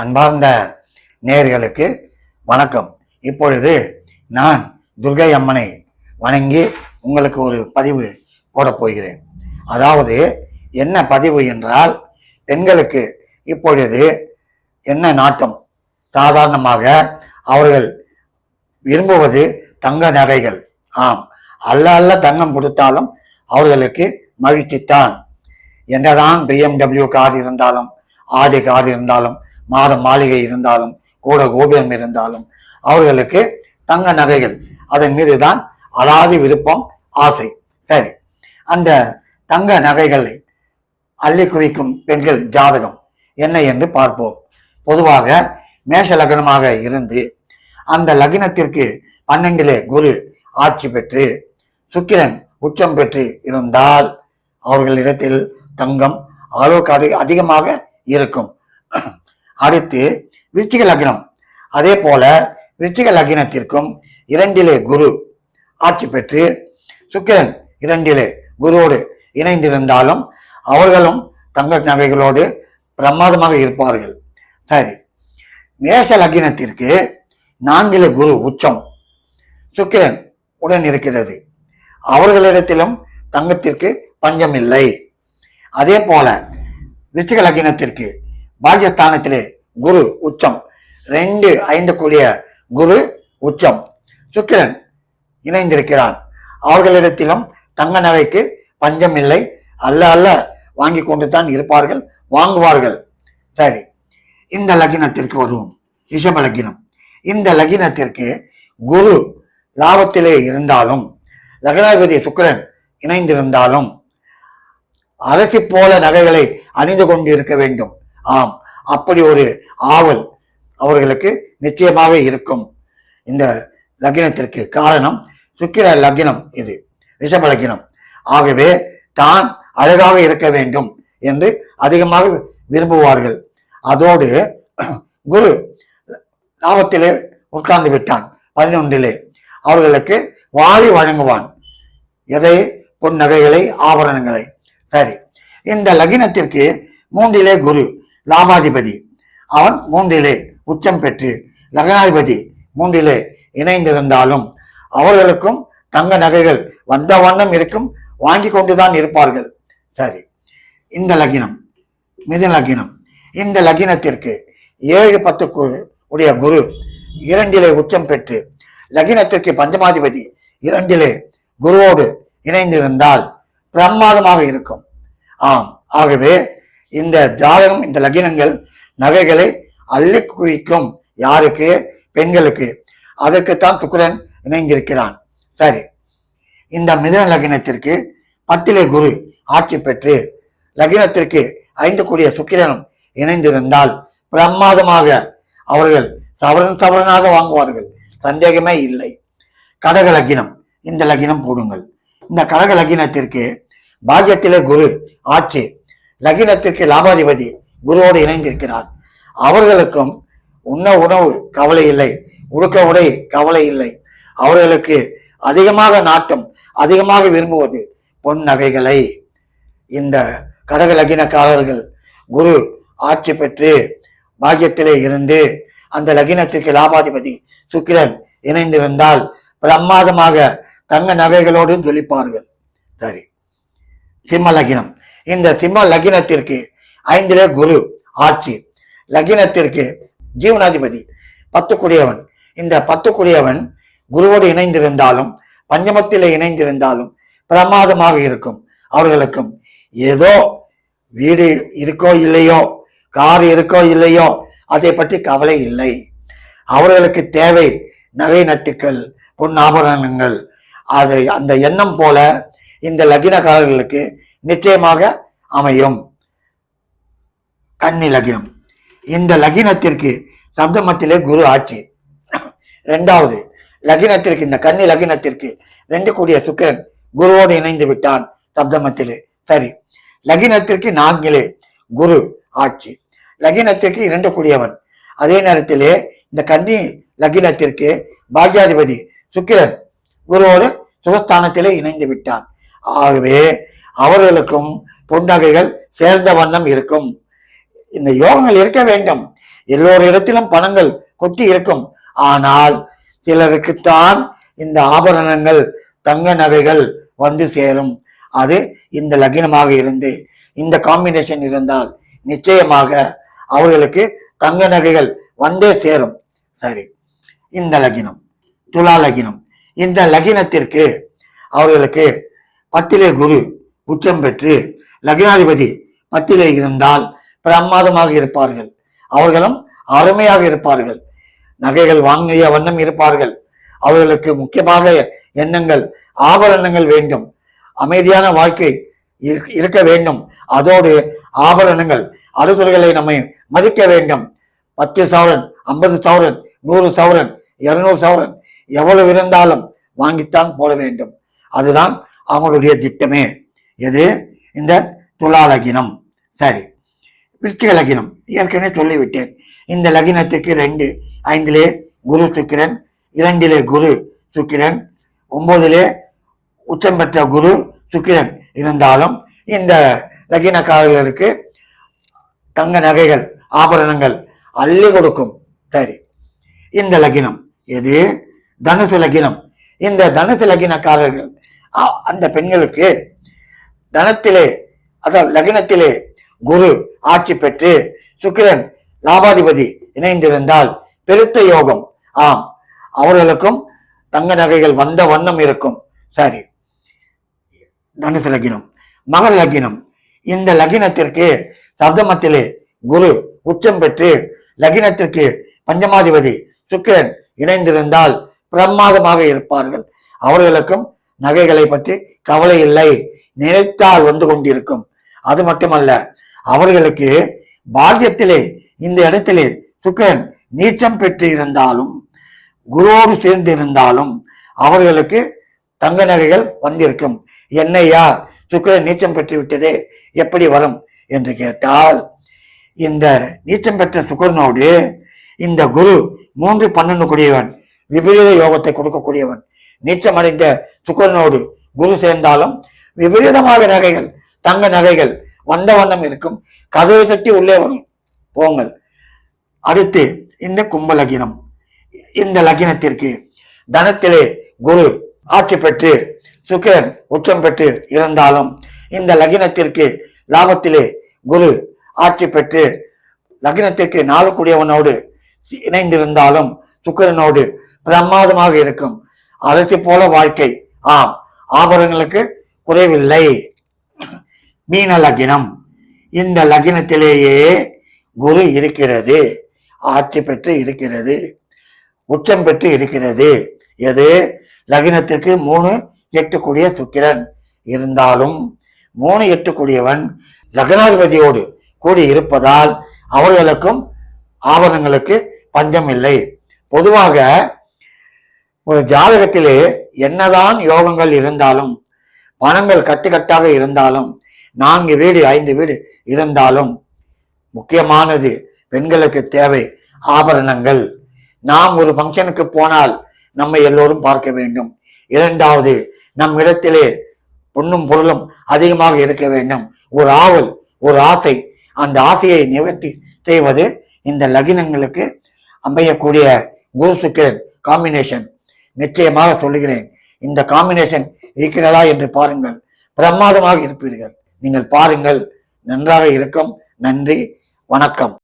அன்பார்ந்த நேர்களுக்கு வணக்கம். இப்பொழுது நான் துர்கை அம்மனை வணங்கி உங்களுக்கு ஒரு பதிவு போடப் போகிறேன். அதாவது என்ன பதிவு என்றால் பெண்களுக்கு இப்பொழுது என்ன நாட்டம்? சாதாரணமாக அவர்கள் விரும்புவது தங்க நகைகள். ஆம் அல்ல அல்ல தங்கம் கொடுத்தாலும் அவர்களுக்கு மகிழ்ச்சித்தான் என்னதான் பிஎம்டபிள்யூ கார் இருந்தாலும் ஆடி கார் இருந்தாலும் மாட மாளிகை இருந்தாலும் கூட கோபுரம் இருந்தாலும் அவர்களுக்கு தங்க நகைகள். அதன் மீது தான் அலாதி விருப்பம் ஆசை. சரி. அந்த தங்க நகைகளை அள்ளி குவிக்கும் பெண்கள் ஜாதகம் என்ன என்று பார்ப்போம். பொதுவாக மேஷ லக்னமாக இருந்து அந்த லக்னத்திற்கு பன்னெண்டிலே குரு ஆட்சி பெற்று சுக்கிரன் உச்சம் பெற்று இருந்தால் அவர்களிடத்தில் தங்கம் அளவுக்கு அதிகமாக இருக்கும். அடுத்து விருச்சிக லக்னம். அதே போல விருச்சிக லக்னத்திற்கும் இரண்டிலே குரு ஆட்சி பெற்று சுக்கிரன் இரண்டிலே குருவோடு இணைந்திருந்தாலும் அவர்களும் தங்க நகைகளோடு பிரமாதமாக இருப்பார்கள். சரி. மேஷ லக்னத்திற்கு நான்கிலே குரு உச்சம். சுக்கிரன் உடன் இருக்கிறது. அவர்களிடத்திலும் தங்கத்திற்கு பஞ்சம் இல்லை. அதே போல விருச்சிக லக்னத்திற்கு பாகியஸ்தானத்திலே குரு உச்சம். ரெண்டு ஐந்து கூடிய குரு உச்சம். சுக்கிரன் இணைந்திருக்கிறான். அவர்களிடத்திலும் தங்க நகைக்கு பஞ்சம் இல்லை. அல்ல அல்ல வாங்கி கொண்டு தான் இருப்பார்கள் வாங்குவார்கள். சரி இந்த லக்னத்திற்கு வருவோம். ரிஷப லக்னம். இந்த லக்னத்திற்கு குரு லாபத்திலே இருந்தாலும் லக்னாதிபதி சுக்கிரன் இணைந்திருந்தாலும் அரசி போல நகைகளை அணிந்து கொண்டு இருக்க வேண்டும். ஆம். அப்படி ஒரு ஆவல் அவர்களுக்கு நிச்சயமாக இருக்கும். இந்த லக்னத்திற்கு காரணம் சுக்கிர லக்னம் இது ரிஷப லக்னம். ஆகவே தான் அழகாக இருக்க வேண்டும் என்று அதிகமாக விரும்புவார்கள். அதோடு குரு லாபத்திலே உட்கார்ந்து விட்டான் பதினொன்றிலே. அவர்களுக்கு வாரி வழங்குவான் எதை? பொன் நகைகளை ஆபரணங்களை. சரி. இந்த லக்னத்திற்கு மூன்றிலே குரு லாபாதிபதி. அவன் மூன்றிலே உச்சம் பெற்று லக்னாதிபதி மூன்றிலே இணைந்திருந்தாலும் அவர்களுக்கும் தங்க நகைகள் வந்த வண்ணம் இருக்கும் வாங்கி கொண்டுதான் இருப்பார்கள். சரி இந்த லக்னம் மிதுன லக்னம். இந்த லக்னத்திற்கு ஏழு பத்து உடைய குரு இரண்டிலே உச்சம் பெற்று லக்னத்திற்கு பஞ்சமாதிபதி இரண்டிலே குருவோடு இணைந்திருந்தால் பிரமாதமாக இருக்கும். ஆம் ஆகவே இந்த ஜாதகம் இந்த லக்னங்கள் நகைகளை அள்ளி குவிக்கும் யாருக்கு? பெண்களுக்கு. அதற்குத்தான் சுக்கிரன் இணைந்திருக்கிறான். சரி. இந்த மிதுன லக்னத்திற்கு பத்திலே குரு ஆட்சி பெற்று லக்னத்திற்கு ஐந்து கூடிய சுக்கிரனும் இணைந்திருந்தால் பிரமாதமாக அவர்கள் சவரன் சவரனாக வாங்குவார்கள். சந்தேகமே இல்லை. கடக லக்னம். இந்த லக்னம் போடுங்கள். இந்த கடக லக்னத்திற்கு பாக்கியத்திலே குரு ஆட்சி லகினத்திற்கு லாபாதிபதி குருவோடு இணைந்திருக்கிறார். அவர்களுக்கும் உண்ண உணவு கவலை இல்லை. உடுக்க உடை கவலை இல்லை. அவர்களுக்கு அதிகமாக நாட்டம் அதிகமாக விரும்புவது பொன் நகைகளை. இந்த கடக லகினக்காரர்கள் குரு ஆட்சி பெற்று பாக்கியத்திலே இருந்து அந்த லகினத்திற்கு லாபாதிபதி சுக்கிரன் இணைந்திருந்தால் பிரமாதமாக தங்க நகைகளோடு ஜொலிப்பார்கள். சரி. சிம்ம லகினம். இந்த சிம்ம லக்னத்திற்கு ஐந்திலே குரு ஆட்சி. லக்னத்திற்கு ஜீவனாதிபதி பத்து குடியவன் இந்த பத்து குடியவன் குருவோடு இணைந்திருந்தாலும் பஞ்சமத்தில் இணைந்திருந்தாலும் பிரமாதமாக இருக்கும் அவர்களுக்கும். ஏதோ வீடு இருக்கோ இல்லையோ கார் இருக்கோ இல்லையோ அதை பற்றி கவலை இல்லை. அவர்களுக்கு தேவை நகை நட்டுக்கள் பொன் ஆபரணங்கள். அது அந்த எண்ணம் போல இந்த லக்னக்காரர்களுக்கு நிச்சயமாக அமையும். கன்னி லகினம். இந்த லகினத்திற்கு சப்தமத்திலே குரு ஆட்சி. ரெண்டாவது லகினத்திற்கு இந்த கன்னி லகினத்திற்கு ரெண்டு கூடிய சுக்கரன் குருவோடு இணைந்து விட்டான் சப்தமத்திலே. சரி லகினத்திற்கு நான்கிலே குரு ஆட்சி. லகினத்திற்கு இரண்டு கூடியவன். அதே நேரத்திலே இந்த கன்னி லகினத்திற்கு பாக்யாதிபதி சுக்கிரன் குருவோடு சுகஸ்தானத்திலே இணைந்து விட்டான். ஆகவே அவர்களுக்கும் பொன்னகைகள் சேர்ந்த வண்ணம் இருக்கும். இந்த யோகங்கள் இருக்க வேண்டும். எல்லோரிடத்திலும் பணங்கள் கொட்டி இருக்கும். ஆனால் சிலருக்குத்தான் இந்த ஆபரணங்கள் தங்க நகைகள் வந்து சேரும். அது இந்த லக்னமாக இருந்து இந்த காம்பினேஷன் இருந்தால் நிச்சயமாக அவர்களுக்கு தங்க நகைகள் வந்தே சேரும். சரி இந்த லக்னம் துலா லக்னம். இந்த லக்னத்திற்கு அவர்களுக்கு பத்திலே குரு உச்சம் பெற்று லக்னாதிபதி பத்திலே இருந்தால் பிரமாதமாக இருப்பார்கள். அவர்களும் அருமையாக இருப்பார்கள். நகைகள் வாங்கிய வண்ணம் இருப்பார்கள். அவர்களுக்கு முக்கியமாக எண்ணங்கள் ஆபரணங்கள் வேண்டும். அமைதியான வாழ்க்கை இருக்க- இருக்க வேண்டும். அதோடு ஆபரணங்கள் அடுத்தவர்களை நம்மை மதிக்க வேண்டும். பத்து சவரன் ஐம்பது சவரன் நூறு சவரன் இருநூறு சவரன் எவ்வளவு இருந்தாலும் வாங்கித்தான் போட வேண்டும். அதுதான் அவங்களுடைய திட்டமே. எது? இந்த துலா லகினம் சரி. விருத்திக லகினம் ஏற்கனவே சொல்லிவிட்டேன். இந்த லகினத்துக்கு ரெண்டு. ஐந்திலே குரு சுக்கிரன் இரண்டிலே குரு சுக்கிரன் ஒன்பதிலே உச்சம் பெற்ற குரு சுக்கிரன் இருந்தாலும் இந்த லகினக்காரர்களுக்கு தங்க நகைகள் ஆபரணங்கள் அள்ளி கொடுக்கும். சரி. இந்த லகினம். எது? தனுசு லகினம். இந்த தனுசு லகினக்காரர்கள் அந்த பெண்களுக்கு தனத்திலே அதாவது லகினத்திலே குரு ஆட்சி பெற்று சுக்கிரன் லாபாதிபதி இணைந்திருந்தால் பெருத்த யோகம். ஆம் அவர்களுக்கும் தங்க நகைகள் வந்த வண்ணம் இருக்கும். சரி தனுசு லக்னம் மகர் லக்னம். இந்த லக்னத்திற்கு சப்தமத்திலே குரு உச்சம் பெற்று லக்னத்திற்கு பஞ்சமாதிபதி சுக்கிரன் இணைந்திருந்தால் பிரமாதமாக இருப்பார்கள். அவர்களுக்கும் நகைகளை பற்றி கவலை இல்லை. நினைத்தால் வந்து கொண்டிருக்கும். அது மட்டுமல்ல அவர்களுக்கு பாக்கியத்திலே இந்த இடத்திலே சுக்கரன் நீச்சம் பெற்று இருந்தாலும் குருவோடு சேர்ந்து இருந்தாலும் அவர்களுக்கு தங்க நகைகள் வந்திருக்கும். என்னையா சுக்கிரன் நீச்சம் பெற்று விட்டதே எப்படி வரும் என்று கேட்டால் இந்த நீச்சம் பெற்ற சுக்கரனோடு இந்த குரு மூன்று பன்னெண்டு கூடியவன் விபரீத யோகத்தை கொடுக்கக்கூடியவன் நீச்சம் அடைந்த சுக்கிரனோடு குரு சேர்ந்தாலும் விபரீதமாக நகைகள் தங்க நகைகள் வந்த வண்ணம் இருக்கும். கதவை தட்டி உள்ளே வரும். போங்கள். அடுத்து இந்த கும்பலகினம் இந்த லகினத்திற்கு தனத்திலே குரு ஆட்சி பெற்று சுக்கிரன் உச்சம் பெற்று இருந்தாலும் இந்த லகினத்திற்கு லாபத்திலே குரு ஆட்சி பெற்று லக்னத்திற்கு நாலு இணைந்திருந்தாலும் சுக்கரனோடு பிரமாதமாக இருக்கும். அரசு போல வாழ்க்கை. ஆம். ஆபரணங்களுக்கு குறைவில்லை. மீன லக்னம் இந்த லக்னத்திலேயே குரு இருக்கிறது. ஆட்சி பெற்று இருக்கிறது. உச்சம் பெற்று இருக்கிறது. எது? லக்னத்திற்கு மூணு எட்டுக்குடிய சுக்கிரன் இருந்தாலும் மூணு எட்டுக்குடியவன் லக்னாதிபதியோடு கூடி இருப்பதால் அவர்களுக்கும் ஆபரணங்களுக்கு பஞ்சம் இல்லை பொதுவாக ஒரு ஜாதகத்திலே என்னதான் யோகங்கள் இருந்தாலும் பணங்கள் கட்டுக்கட்டாக இருந்தாலும் நான்கு வீடு ஐந்து வீடு இருந்தாலும் முக்கியமானது பெண்களுக்கு தேவை ஆபரணங்கள். நாம் ஒரு ஃபங்க்ஷனுக்கு போனால் நம்மை எல்லோரும் பார்க்க வேண்டும். இரண்டாவது நம் இடத்திலே பொண்ணும் பொருளும் அதிகமாக இருக்க வேண்டும். ஒரு ஆவல் ஒரு ஆசை அந்த ஆசையை நிவர்த்தி செய்வது இந்த லகினங்களுக்கு அமையக்கூடிய குரு சுக்கிரன் காம்பினேஷன் நிச்சயமாக சொல்லுகிறேன். இந்த காம்பினேஷன் இருக்கிறதா என்று பாருங்கள். பிரமாதமாக இருப்பீர்கள். நீங்கள் பாருங்கள். நன்றாக இருக்கும். நன்றி. வணக்கம்.